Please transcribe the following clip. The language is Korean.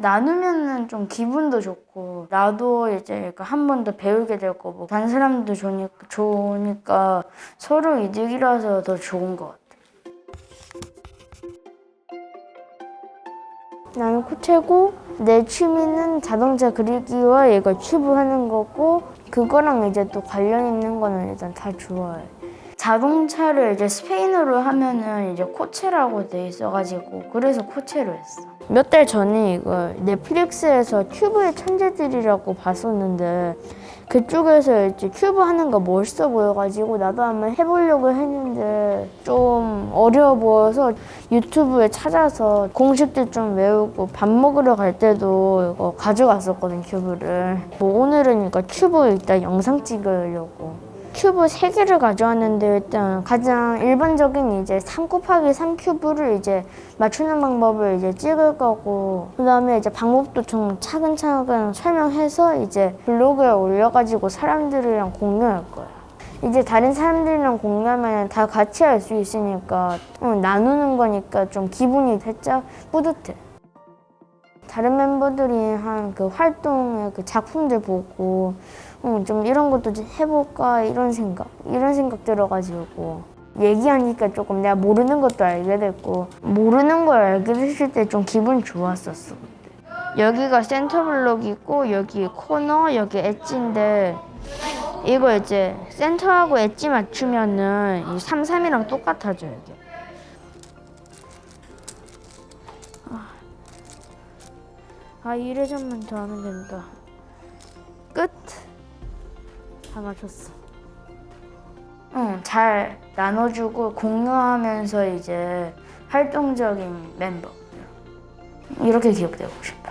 나누면은 좀 기분도 좋고 나도 이제 한 번 더 배우게 될 거고 다른 사람도 좋으니까, 좋으니까 서로 이득이라서 더 좋은 것 같아. 나는 코체고 내 취미는 자동차 그리기와 이거 튜브하는 거고 그거랑 이제 또 관련 있는 거는 일단 다 좋아해. 자동차를 이제 스페인어로 하면은 이제 코체라고 돼 있어가지고 그래서 코체로 했어. 몇 달 전에 이거 넷플릭스에서 튜브의 천재들이라고 봤었는데 그쪽에서 이제 튜브 하는 거 멋있어 보여가지고 나도 한번 해보려고 했는데 좀 어려워 보여서 유튜브에 찾아서 공식들 좀 외우고 밥 먹으러 갈 때도 이거 가져갔었거든 튜브를. 뭐 오늘은 이거 튜브 일단 영상 찍으려고. 큐브 세개를 가져왔는데 일단 가장 일반적인 이제 3 곱하기 3 큐브를 이제 맞추는 방법을 이제 찍을 거고 그 다음에 이제 방법도 좀 차근차근 설명해서 이제 블로그에 올려가지고 사람들이랑 공유할 거야. 이제 다른 사람들이랑 공유하면 다 같이 할 수 있으니까 어, 나누는 거니까 좀 기분이 살짝 뿌듯해. 다른 멤버들이 한 그 활동의 그 작품들 보고 어, 좀 이런 것도 좀 해볼까 이런 생각 이런 생각 들어가지고 얘기하니까 조금 내가 모르는 것도 알게 됐고 모르는 걸 알게 됐을 때 좀 기분 좋았었어 여기가 센터 블록이고 여기 코너 여기 엣지인데 이거 이제 센터하고 엣지 맞추면은 이 3, 3이랑 똑같아져 이게. 아. 1회전만 더 하면 된다. 끝. 다 맞췄어. 응, 잘 나눠주고 공유하면서 이제 활동적인 멤버. 이렇게 기억되고 싶어.